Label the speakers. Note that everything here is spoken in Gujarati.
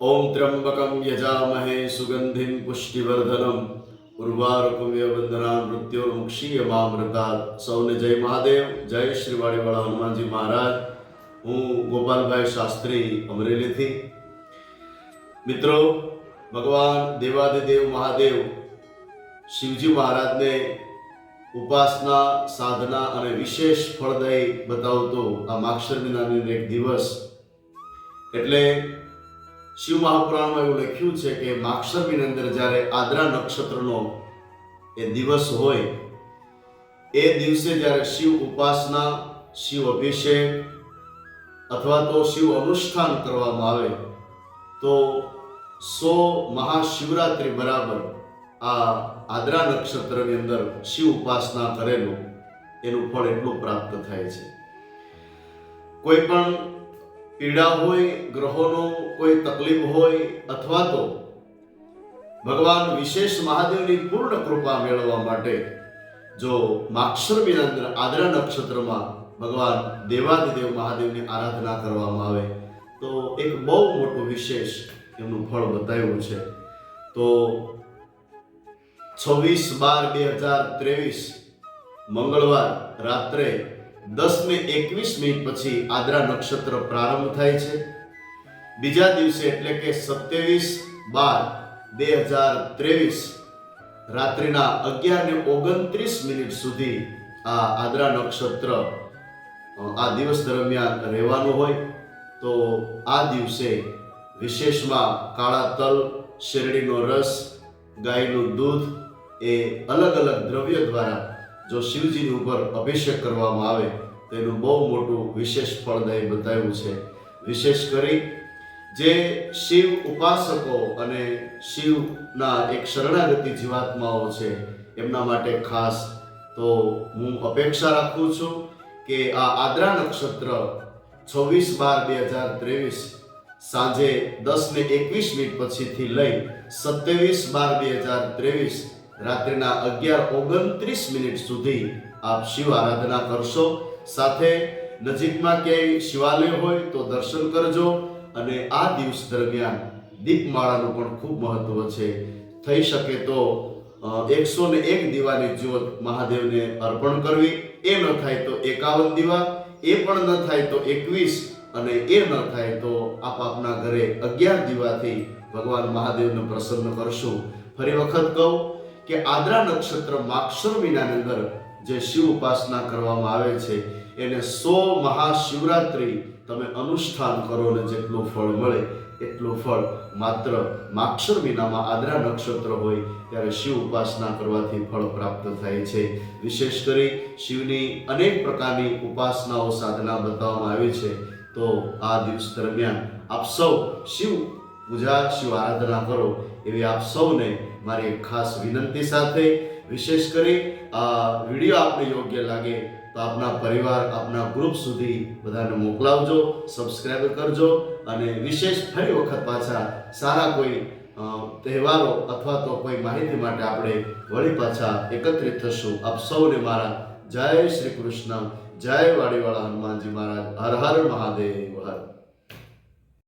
Speaker 1: ઓમ ત્રંબકમ યજામહે સુગંધિમ પુષ્ટિવર્ધનમ ઉર્વારકુમ્ય વંદના મૃત્યોર્મુક્ષીયમામૃતા સૌને જય મહાદેવ જય શ્રી વાડીવાળા હનુમાનજી મહારાજ હું ગોપાલભાઈ શાસ્ત્રી અમરેલીથી. મિત્રો, ભગવાન દેવાદિદેવ મહાદેવ શિવજી મહારાજને ઉપાસના, સાધના અને વિશેષ ફળદાયી બતાવતો આ માક્ષર વિનાની એક દિવસ. એટલે શિવ મહાપુરાણમાં એવું લખ્યું છે કે માક્ષરની અંદર જ્યારે આદ્રા નક્ષત્રનો એ દિવસ હોય, એ દિવસે જ્યારે શિવ ઉપાસના, શિવ અભિષેક અથવા તો શિવ અનુષ્ઠાન કરવામાં આવે, તો સો મહાશિવરાત્રિ બરાબર આ આદ્રા નક્ષત્રની અંદર શિવ ઉપાસના કરેલું, એનું ફળ એટલું પ્રાપ્ત થાય છે. કોઈ પણ પીડા હોય, ગ્રહોનો કોઈ તકલીફ હોય અથવા તો ભગવાન વિશેષ મહાદેવની પૂર્ણ કૃપા મેળવવા માટે જો માક્ષર મહિના આદરા નક્ષત્રમાં ભગવાન દેવાદિદેવ મહાદેવની આરાધના કરવામાં આવે, તો એક બહુ મોટું વિશેષ એમનું ફળ બતાવ્યું છે. તો છવ્વીસ બાર બે હજાર ત્રેવીસ મંગળવાર રાત્રે દસ ને એકવીસ મિનિટ પછી આદ્રા નક્ષત્ર પ્રારંભ થાય છે. બીજા દિવસે એટલે કે સત્યાવીસ બાર બે હજાર ત્રેવીસ રાત્રિના અગિયાર ને ઓગણત્રીસ મિનિટ સુધી આ આદ્રા નક્ષત્ર આ દિવસ દરમિયાન રહેવાનું હોય. તો આ દિવસે વિશેષમાં કાળા તલ, શેરડીનો રસ, ગાયનું દૂધ એ અલગ અલગ દ્રવ્ય દ્વારા જો શિવજીની ઉપર અભિષેક કરવામાં આવે, તો એનું બહુ મોટું વિશેષ ફળદાયી બતાવ્યું છે. વિશેષ કરી, જે શિવ ઉપાસકો અને શિવના એક શરણાગતિ જીવાત્માઓ છે, એમના માટે ખાસ, તો હું અપેક્ષા રાખું છું કે આ આદ્રા નક્ષત્ર છવ્વીસ બાર બે હજાર ત્રેવીસ સાંજે દસ ને એકવીસ મિનિટ પછીથી લઈ સત્યાવીસ બાર બે હજાર ત્રેવીસ રાત્રિના અગિયાર ઓગણત્રીસ મિનિટ સુધી આપ શિવ આરાધના કરશો. સાથે નજીકમાં ક્યાંય શિવાલય હોય તો દર્શન કરજો અને આ દિવસ દરમિયાન દીપમાળાનું પણ ખૂબ મહત્વ છે. થઈ શકે તો એકસો ને એક દીવાની જ્યોત મહાદેવને અર્પણ કરવી. એ ન થાય તો એકાવન દીવા. એ પણ ન થાય તો એકવીસ અને એ ન થાય તો આપ આપના ઘરે અગિયાર દીવાથી ભગવાન મહાદેવને પ્રસન્ન કરશું. ફરી વખત કહું કે આદ્રા નક્ષત્ર માક્ષર મહિનાની અંદર જે શિવ ઉપાસના કરવામાં આવે છે, એને સો મહાશિવરાત્રિ તમે અનુષ્ઠાન કરો ને જેટલું ફળ મળે એટલું ફળ માત્ર માક્ષર મહિનામાં આદ્રા નક્ષત્ર હોય ત્યારે શિવ ઉપાસના કરવાથી ફળ પ્રાપ્ત થાય છે. વિશેષ કરી શિવની અનેક પ્રકારની ઉપાસનાઓ સાધના બતાવવામાં આવી છે. તો આ દિવસ દરમિયાન આપ સૌ શિવ પૂજા શિવ આરાધના કરો એવી આપ સૌને મારી એક ખાસ વિનંતી સાથે, વિશેષ કરી, આ વીડિયો આપને યોગ્ય લાગે તો આપના પરિવાર, આપના ગ્રુપ સુધી બધાને મોકલાવજો સબસ્ક્રાઈબ કરજો અને વિશેષ ફરી વખત પાછા સારા કોઈ તહેવારો અથવા તો કોઈ માહિતી માટે આપણે વળી પાછા એકત્રિત થશું. આપ સૌને મારા જય શ્રી કૃષ્ણ, જય વાડીવાળા હનુમાનજી મહારાજ. હર હર મહાદેવ